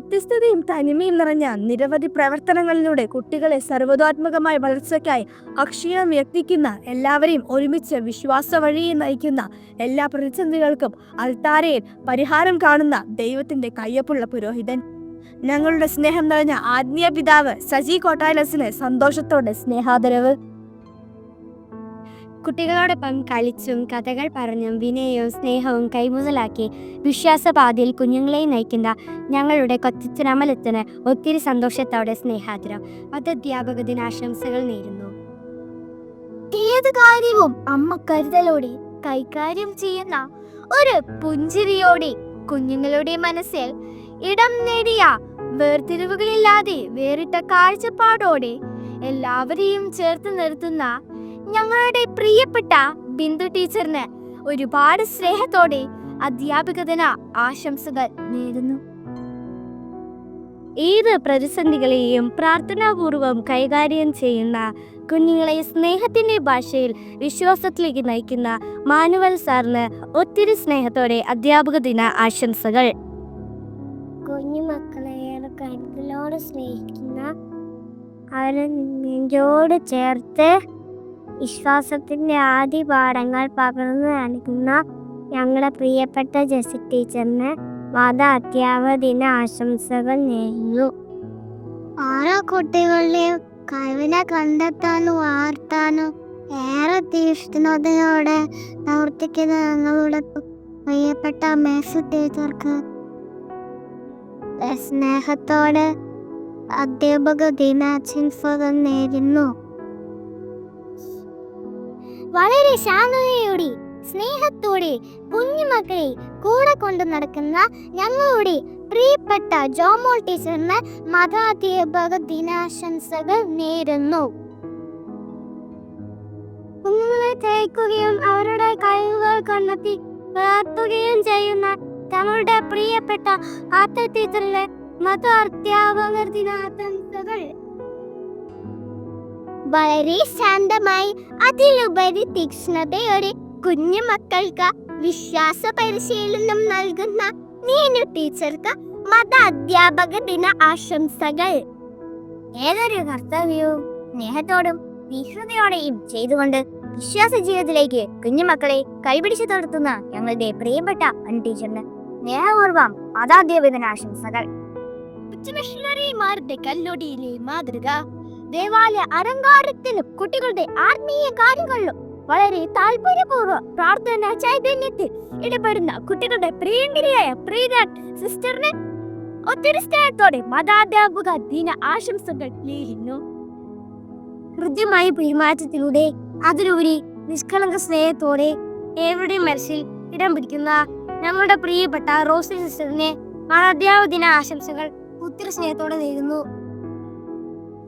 വ്യത്യസ്തതയും തനിമയും നിറഞ്ഞ നിരവധി പ്രവർത്തനങ്ങളിലൂടെ കുട്ടികളെ സർവതാത്മകമായ വളർച്ചയ്ക്കായി അക്ഷീണം വ്യക്തിക്കുന്ന എല്ലാവരെയും ഒരുമിച്ച് വിശ്വാസ വഴിയെ നയിക്കുന്ന എല്ലാ പ്രതിസന്ധികൾക്കും അൽത്താരയിൽ പരിഹാരം കാണുന്ന ദൈവത്തിന്റെ കയ്യൊപ്പുള്ള പുരോഹിതൻ. ഞങ്ങളുടെ സ്നേഹം നിറഞ്ഞ ആത്മീയ പിതാവ് സജി കോട്ടാലസിന് സന്തോഷത്തോടെ സ്നേഹാദരവ്. കുട്ടികളോടൊപ്പം കളിച്ചും കഥകൾ പറഞ്ഞും വിനയവും സ്നേഹവും കൈമുതലാക്കി വിശ്വാസപാതയിൽ കുഞ്ഞുങ്ങളെ നയിക്കുന്ന ഞങ്ങളുടെ കൊച്ചമലത്തിന് ഒത്തിരി സന്തോഷത്തോടെ സ്നേഹാദരം. അധ്യാപക ദിനാശംസകൾ നേരുന്നു. ഏത് കാര്യവും അമ്മ കരുതലോടെ കൈകാര്യം ചെയ്യുന്ന ഒരു പുഞ്ചിരിയോടെ കുഞ്ഞുങ്ങളുടെ മനസ്സിൽ ഇടം നേടിയ വേർതിരിവുകളില്ലാതെ വേറിട്ട കാഴ്ചപ്പാടോടെ എല്ലാവരെയും ചേർത്ത് നിർത്തുന്ന ഞങ്ങളുടെ പ്രിയപ്പെട്ട ബിന്ദു ടീച്ചറിന് ഒരുപാട് സ്നേഹത്തോടെ അധ്യാപിക ദിന ആശംസകൾ നേരുന്നു. ഏത് പ്രതിസന്ധികളെയും പ്രാർത്ഥനാപൂർവം കൈകാര്യം ചെയ്യുന്ന കുഞ്ഞുങ്ങളെ സ്നേഹത്തിന്റെ ഭാഷയിൽ വിശ്വാസത്തിലേക്ക് നയിക്കുന്ന മാനുവൽ സാറിന് ഒത്തിരി സ്നേഹത്തോടെ അധ്യാപക ദിന ആശംസകൾ. കുഞ്ഞുമക്കളെ സ്നേഹിക്കുന്ന അവരെ ചേർത്ത് വിശ്വാസത്തിന്റെ ആദ്യ പാഠങ്ങൾ പകർന്നു നൽകുന്ന ഞങ്ങളുടെ പ്രിയപ്പെട്ട ജെസി ടീച്ചറിന് മത അധ്യാപകദിന ആശംസകൾ നേരുന്നു. ഓരോ കുട്ടികളുടെയും കഴിവിനെ കണ്ടെത്താനും വളർത്താനും ഏറെ തീഷ്ണതയോടെ പ്രവർത്തിക്കുന്ന ഞങ്ങളുടെ പ്രിയപ്പെട്ട മേസ് ടീച്ചർക്ക് സ്നേഹത്തോടെ അധ്യാപക ദിനാശംസകൾ നേരുന്നു. വളരെ ശാന്തതയോടെ സ്നേഹത്തോടെ കുഞ്ഞുമക്കളെ കൂടെ കൊണ്ടു നടക്കുന്ന ഞങ്ങളുടെ പ്രിയപ്പെട്ട ജോമോൾ ടീച്ചറിന് മതാധ്യാപക ദിനാശംസകൾ നേരുന്നു. കുഞ്ഞുങ്ങളെ തേക്കുകയും അവരുടെ കഴിവുകൾ കണ്ടെത്തി വളർത്തുകയും ചെയ്യുന്ന തങ്ങളുടെ പ്രിയപ്പെട്ട ആത്ത ടീച്ചറിലെ മത ദിനാശംസകൾ വളരെ ശാന്തമായി അതിലുപരി തീക്ഷ്ണതയോടെ കുഞ്ഞു മക്കൾക്ക് വിശ്വാസ പരിശീലനം നൽകുന്ന നീനു ടീച്ചർക്ക് മത അധ്യാപക ദിന ആശംസകൾ. ഏതൊരു കർത്തവ്യവും സ്നേഹത്തോടും തീക്ഷ്ണതയോടെയും ചെയ്തുകൊണ്ട് വിശ്വാസ ജീവിതത്തിലേക്ക് കുഞ്ഞുമക്കളെ കൈപിടിച്ചു നടത്തുന്ന ഞങ്ങളുടെ പ്രിയപ്പെട്ട അൻ ടീച്ചറിന് സ്നേഹപൂർവം മതാധ്യാപക ദിനാശംസകൾ. മിഷണറിമാരുടെ കല്ലോടിയിലെ മാതൃക ദേവാലയ അലങ്കാരത്തിലും കുട്ടികളുടെ ആത്മീയ കാര്യങ്ങളിലും വളരെ താല്പര്യപൂർവം പ്രാർത്ഥന ചൈതന്യത്തിൽ ഇടപെടുന്ന കുട്ടികളുടെ പ്രിയങ്കരിയായ പ്രീത സിസ്റ്ററിന് ഒത്തിരി സ്നേഹത്തോടെ മതാധ്യാപക ദിന ആശംസകൾ നേരുന്നു. ഹൃദ്യമായ പെരുമാറ്റത്തിലൂടെ അതിലുപരി നിഷ്കളങ്ക സ്നേഹത്തോടെ ഏവരുടെയും മനസ്സിൽ ഇടം പിടിക്കുന്ന ഞങ്ങളുടെ പ്രിയപ്പെട്ട റോസി സിസ്റ്ററിനെ മതാധ്യാപക ദിന ആശംസകൾ ഒത്തിരി സ്നേഹത്തോടെ നേരുന്നു.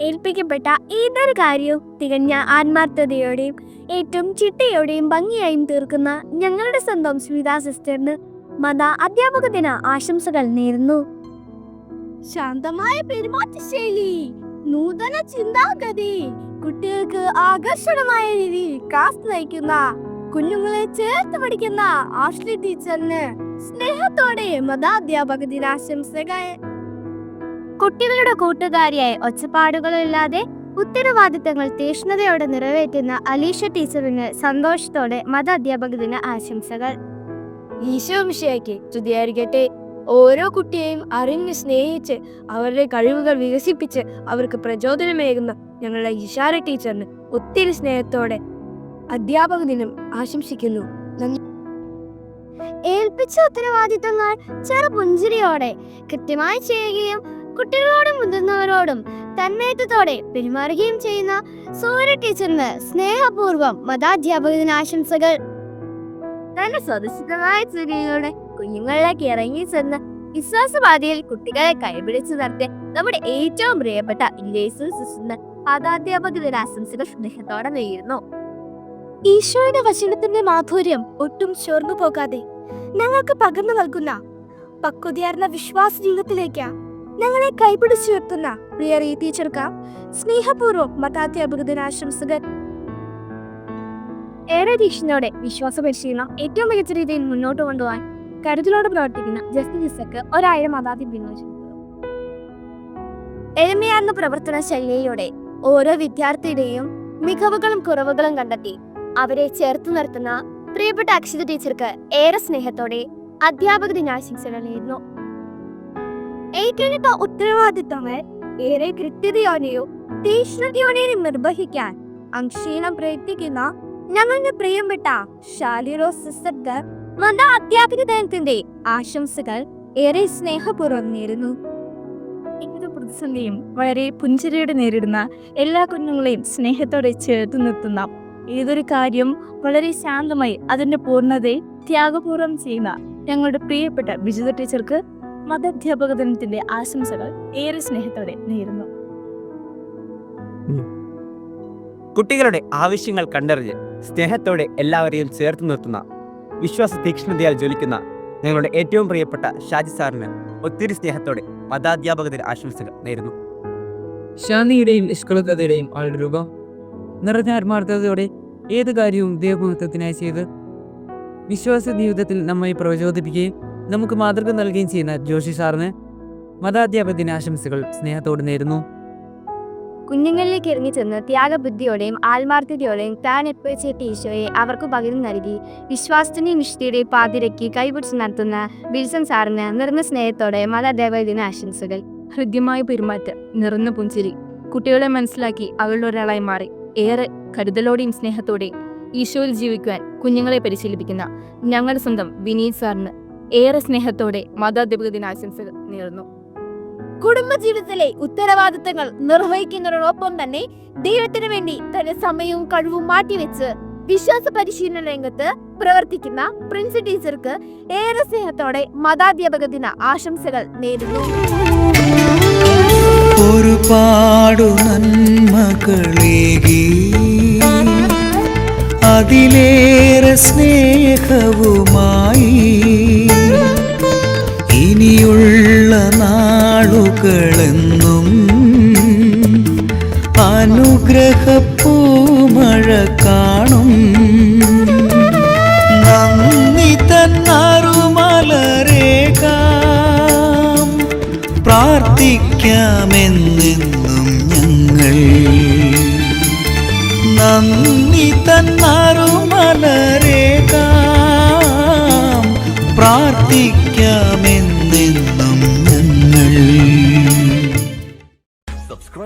ഏൽപ്പിക്കപ്പെട്ട ഏതൊരു കാര്യവും തികഞ്ഞ ആത്മാർത്ഥതയോടെയും ഏറ്റവും ചിട്ടയോടെയും ഭംഗിയായും തീർക്കുന്ന ഞങ്ങളുടെ സ്വന്തം സ്മിത സിസ്റ്ററിന് മത അധ്യാപക ദിന ആശംസകൾ നേരുന്നു. ശാന്തമായ പെരുമാറ്റശൈലി നൂതന ചിന്താഗതി കുട്ടികൾക്ക് ആകർഷണമായ രീതിയിൽ ക്ലാസ് നയിക്കുന്ന കുഞ്ഞുങ്ങളെ ചേർത്ത് പഠിക്കുന്ന ആഷ്ലി ടീച്ചറിന് സ്നേഹത്തോടെ മതാധ്യാപക ദിനാശംസകൾ. കുട്ടികളുടെ കൂട്ടുകാരിയായി ഒച്ചപ്പാടുകളില്ലാതെ ഉത്തരവാദിത്തങ്ങൾ തീഷ്ണതയോടെ നിറവേറ്റുന്ന അലീഷ ടീച്ചറിന് സന്തോഷത്തോടെ മത അധ്യാപക ദിന ആശംസകൾ. ഈശോ മിഷയ്ക്ക് സ്തുതിയായിരിക്കട്ടെ. ഓരോ കുട്ടിയെയും അറിഞ്ഞ് സ്നേഹിച്ച് അവരുടെ കഴിവുകൾ വികസിപ്പിച്ച് അവർക്ക് പ്രചോദനമേകുന്ന ഞങ്ങളുടെ ഇഷാര ടീച്ചറിന് ഒത്തിരി സ്നേഹത്തോടെ അധ്യാപക ദിനം ആശംസിക്കുന്നു ഏൽപ്പിച്ച ഉത്തരവാദിത്തങ്ങൾ ചെറു പുഞ്ചിരിയോടെ കൃത്യമായി ചെയ്യുകയും കുട്ടികളോടും മുതിർന്നവരോടും തന്മയത്വത്തോടെ പെരുമാറുകയും ചെയ്യുന്ന സൂര്യ ടീച്ചറിന് സ്നേഹപൂർവം മതാധ്യാപക ദിനാശംസകൾ തന്റെ സ്വതസിദ്ധമായ ചുരിയിലൂടെ കുഞ്ഞുങ്ങളിലേക്ക് ഇറങ്ങി ചെന്ന് വിശ്വാസപാതയിൽ കുട്ടികളെ കൈപിടിച്ചു നടത്തിയ നമ്മുടെ ഏറ്റവും പ്രിയപ്പെട്ട മതാധ്യാപക ദിനാശംസകൾ സ്നേഹത്തോടെ നേരുന്നു. ഈശോയുടെ വചനത്തിന്റെ മാധുര്യം ഒട്ടും ചോർന്നു പോകാതെ ഞങ്ങൾക്ക് പകർന്നു നൽകുന്ന പക്വതയാർന്ന വിശ്വാസ ജീവിതത്തിലേക്ക് ഞങ്ങളെ കൈപിടിച്ചുയർത്തുന്ന പ്രിയ റീ ടീച്ചർക്ക് സ്നേഹപൂർവം മതാധ്യാപക ദിനാശംസകൾ ഏറെ തീക്ഷണോടെ വിശ്വാസ പരിശീലനം ഏറ്റവും മികച്ച രീതിയിൽ മുന്നോട്ട് കൊണ്ടുപോകാൻ കരുതലോടെ പ്രവർത്തിക്കുന്ന ജസ്റ്റിസക്ക് ഒരായിരം മതാധ്യാപക ദിനാശംസകൾ എളിമയാർന്ന പ്രവർത്തന ശൈലിയോടെ ഓരോ വിദ്യാർത്ഥിയുടെയും മികവുകളും കുറവുകളും കണ്ടെത്തി അവരെ ചേർത്ത് നിർത്തുന്ന പ്രിയപ്പെട്ട അക്ഷിത ടീച്ചർക്ക് ഏറെ സ്നേഹത്തോടെ അധ്യാപക ദിനാശംസകൾ നേരുന്നു. ഏറ്റെടുത്ത ഉത്തരവാദിത്തങ്ങൾ ഏറെ കൃത്യതയോടെയോ തീക്ഷ്ണതയോടെയും നിർവഹിക്കാൻ അക്ഷീണം പ്രയത്നിക്കുന്ന ഞങ്ങളുടെ പ്രിയപ്പെട്ട ഷാലിറോ സിസ്റ്റർക്ക് മത അധ്യാപക ദിനത്തിന്റെ ആശംസകൾ ഏറെ സ്നേഹപൂർവം നേരുന്നു. ഏത് പ്രതിസന്ധിയും വളരെ പുഞ്ചിരിയോടെ നേരിടുന്ന എല്ലാ കുഞ്ഞുങ്ങളെയും സ്നേഹത്തോടെ ചേർത്ത് നിർത്തുന്ന ഏതൊരു കാര്യം വളരെ ശാന്തമായി അതിന്റെ പൂർണതയെ ത്യാഗപൂർവം ചെയ്യുന്ന ഞങ്ങളുടെ പ്രിയപ്പെട്ട വിജിത ടീച്ചർക്ക് മതാധ്യാപക ദിനത്തിന്റെ ആശംസകൾ ഏറെ സ്നേഹത്തോടെ നേരുന്നു. കുട്ടികളുടെ ആവശ്യങ്ങൾ കണ്ടറിഞ്ഞ് സ്നേഹത്തോടെ എല്ലാവരെയും ചേർത്ത് നിർത്തുന്ന വിശ്വാസ തീക്ഷ്ണതയാൽ ജ്വലിക്കുന്ന ഞങ്ങളുടെ ഏറ്റവും പ്രിയപ്പെട്ട ഷാജി സാറിന് ഒത്തിരി സ്നേഹത്തോടെ മതാധ്യാപക ദിന ആശംസകൾ നേരുന്നു. ശാന്തിയുടെയും നിഷ്കളങ്കതയുടെയും ആളുടെ രൂപം നിറഞ്ഞ ആത്മാർത്ഥതയോടെ ഏത് കാര്യവും ദൈവമഹത്വത്തിനായി ചെയ്ത് വിശ്വാസ ജീവിതത്തിൽ നമ്മെ പ്രചോദിപ്പിക്കുകയും നമുക്ക് മാതൃക നൽകുകയും ചെയ്യുന്ന ജോഷി സാറിന് മതാധ്യാപക ദിനാശംസകൾ സ്നേഹത്തോടെ നേരുന്നു. കുഞ്ഞുങ്ങളിലേക്ക് ഇറങ്ങിച്ചെന്ന് ത്യാഗബുദ്ധിയോടെയും ആത്മാർത്ഥതയോടെയും താൻ എപ്പോഴേറ്റ ഈശോയെ അവർക്ക് പകരം നൽകി വിശ്വാസത്തിന്റെയും നിഷ്ഠയുടെയും പാതിരയ്ക്ക് കൈപിടിച്ച് നടത്തുന്ന വിൽസൺ സാറിന് നിറഞ്ഞ സ്നേഹത്തോടെ മതാധ്യാപക ദിനാശംസകൾ. ഹൃദ്യമായ പെരുമാറ്റം നിറഞ്ഞ പുഞ്ചിരി കുട്ടികളെ മനസ്സിലാക്കി അവളുടെ ഒരാളായി മാറി. ഏറെ കരുതലോടെയും സ്നേഹത്തോടെയും ഈശോയിൽ ജീവിക്കുവാൻ കുഞ്ഞുങ്ങളെ പരിശീലിപ്പിക്കുന്ന ഞങ്ങളുടെ സ്വന്തം വിനീത് സാറിന് ഏറെ സ്നേഹത്തോടെ മതാധ്യാപക ദിനാശംസകൾ നേർന്നു. കുടുംബജീവിതത്തിലെ ഉത്തരവാദിത്തങ്ങൾ നിർവഹിക്കുന്നതിനോടൊപ്പം തന്നെ ദൈവത്തിന് വേണ്ടി തന്റെ സമയവും കഴിവും മാറ്റിവെച്ച് വിശ്വാസ പരിശീലന രംഗത്ത് പ്രവർത്തിക്കുന്ന പ്രിൻസ് ടീച്ചർക്ക് ഏറെ സ്നേഹത്തോടെ മതാധ്യാപക ദിന ആശംസകൾ നേരുന്നു. ഒരുപാടു നന്മകളേകി അതിലേറെ സ്നേഹവുമായി ഇനിയുള്ള നാളുകളെന്നും അനുഗ്രഹപ്പൂമഴ കാണും. നന്ദി തന്നാറുമലരേകാം. പ്രാർത്ഥിക്കാമെന്നെന്നും ഞങ്ങൾ നന്ദി തന്നാറുമലരേകാം. പ്രാർത്ഥിക്കാമെന്നെന്നും